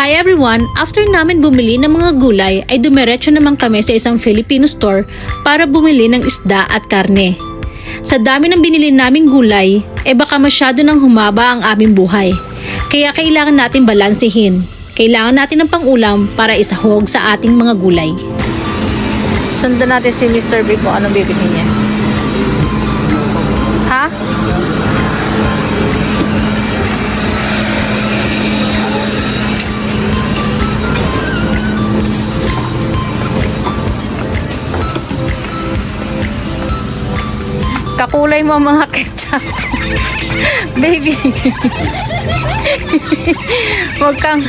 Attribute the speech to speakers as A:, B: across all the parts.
A: Hi everyone! After namin bumili ng mga gulay ay dumiretso naman kami sa isang Filipino store para bumili ng isda at karne. Sa dami ng binili naming gulay, eh baka masyado nang humaba ang aming buhay. Kaya kailangan natin balansehin. Kailangan natin ng pangulam para isahog sa ating mga gulay. Sundan natin si Mr. Big kung anong bibili niya. Kakulay mo mga ketchup. Baby. Huwag kang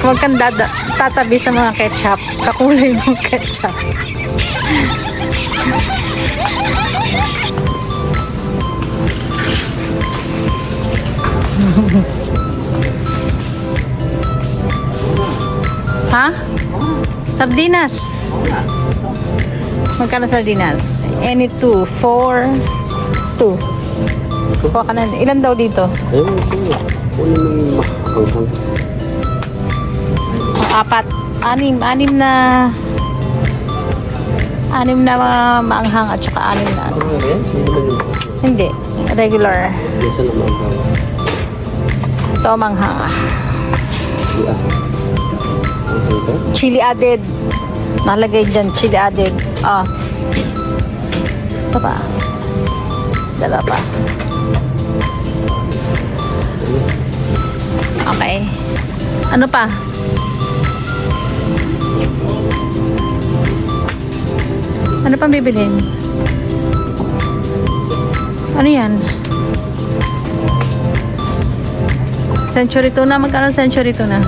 A: huwag kang dada, tatabi sa mga ketchup. Kakulay mo ketchup. ha? Sardinas. Magkano sardinas? Any two? Four? Two. Kuha ka na. Ilan daw dito?
B: Ayun, kuya. Kunin mo yung
A: apat. Anim. Anim na... Anim na mga maanghang at saka anim na ano.
B: Ano yan? Hindi naman yung
A: Hindi. Regular.
B: Minsan naman ang
A: Ito manghang.
B: Di ah. Ang singkat?
A: Chili added. Nalagay dyan. Chili added. Ah. Ito pa. Dala pa. Okay. Ano pa? Ano pang bibilhin? Ano yan? Century tuna. Magkano century tuna?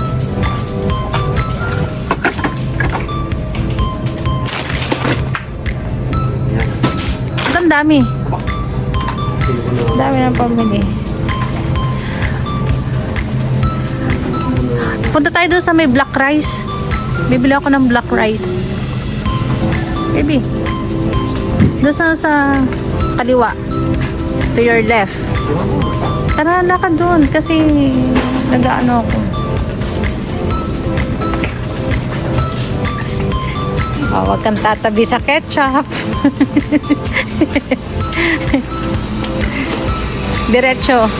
A: Ang dami. Dami ng pamili. Punta tayo doon sa may black rice. Bibili ako ng black rice. Baby. Doon sa, sa kaliwa. To your left. Tara, lakad doon kasi nag-ano ako. Oh, wag kang tatabi sa ketchup. Diretso.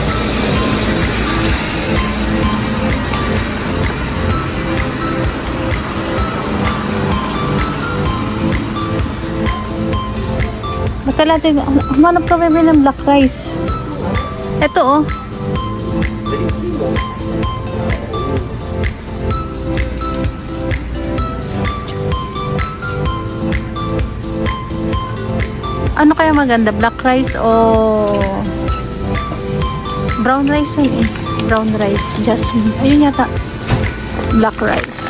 A: Natin, humanap ka bebe ng black rice. Ito oh. Ano kaya maganda? Black rice o brown rice yun eh. Brown rice. Jasmine. Ayun yata. Black rice.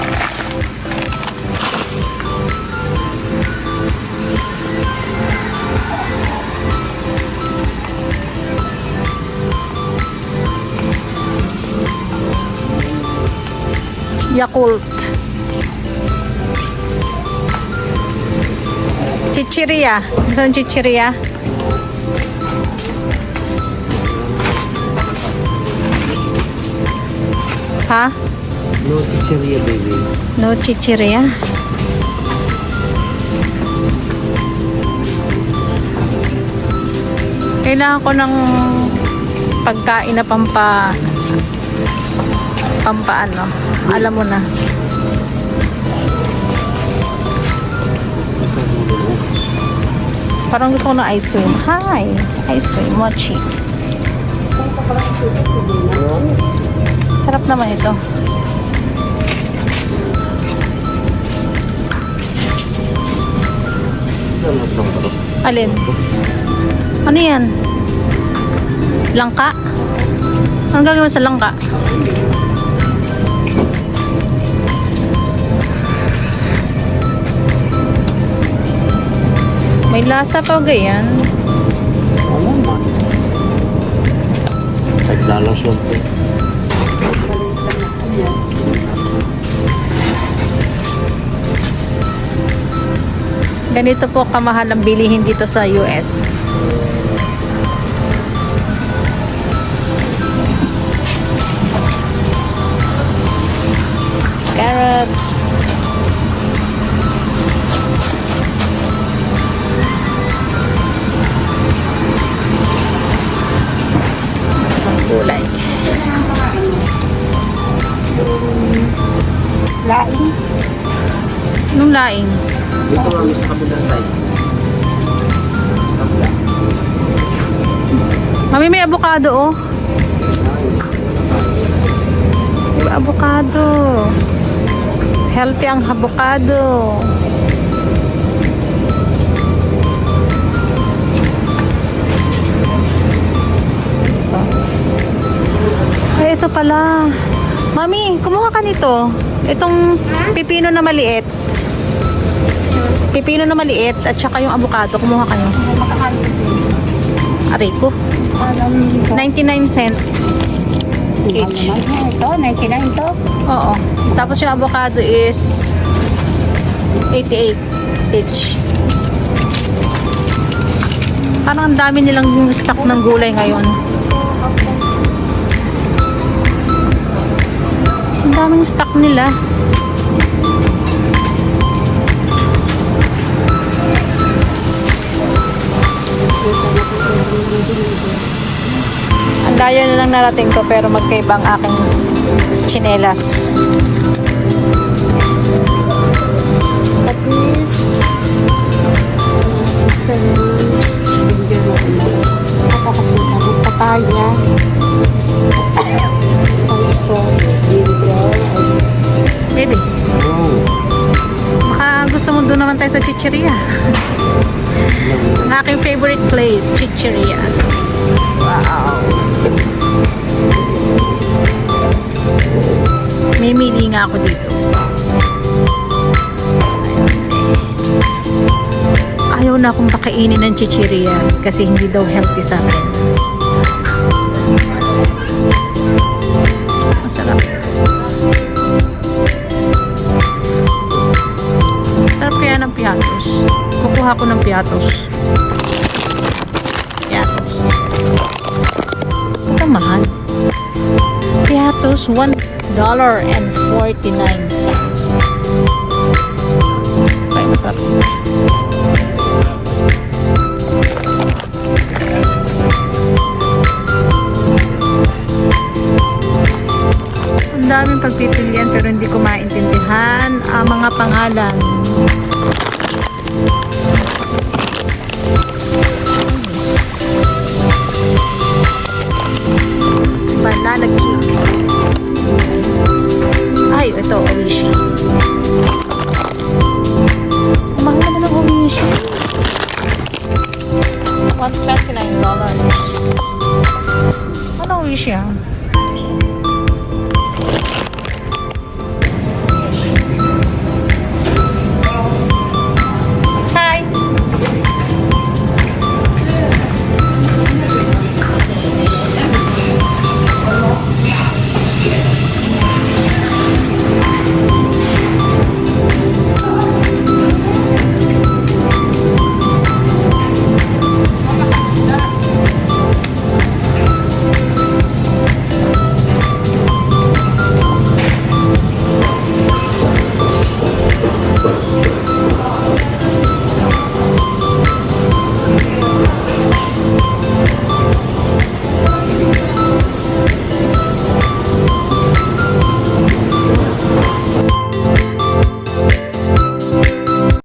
A: Yakult. Chichiria. Gusto ng chichiria? Ha?
B: No chicheria, baby.
A: No chichiria? Kailangan ko ng pagkain na pampa pampa ano. Alam mo na. Parang gusto ko ng ice cream. Hi! Ice cream. Mochi.
B: Ano mas lang ba ito?
A: Alin? Ano yan? Langka? Anong gagawin sa langka? May lasa pa ganyan.
B: Ano man? Kahit lalas yun.
A: Ganito po kamahal ang bilihin dito sa US. carrots. Ang gulay.
C: Laing.
A: Anong laing?
B: Dito sa kabilang side. Kabila.
A: Mami, may avocado oh. May avocado. Healthy ang avocado. Ay, ito pala. Mami, kumuha ka nito. Itong pipino na maliit. Pipino na maliit at saka yung avocado. Kumuha kayo. Aray ko.
C: Alam
A: 99 cents each.
C: ito, 99 to.
A: Oo. Tapos yung avocado is 88 each. Parang ang dami nilang stock ng gulay ngayon. Ang daming stock nila. Ang layo na lang narating ko pero magkaiba ang aking chinelas. Doon naman tayo sa chicheria. ang aking favorite place, chicheria. Wow. May mili nga ako dito. Ayaw na akong pakainin ng chicheria kasi hindi daw healthy sa akin. Kukuha ko ng piatos. Piatos. Ito mahal. Piatos, $1.49. Kaya masarap. Ang daming pagpipilian pero hindi ko maintindihan ang mga pangalan. na nag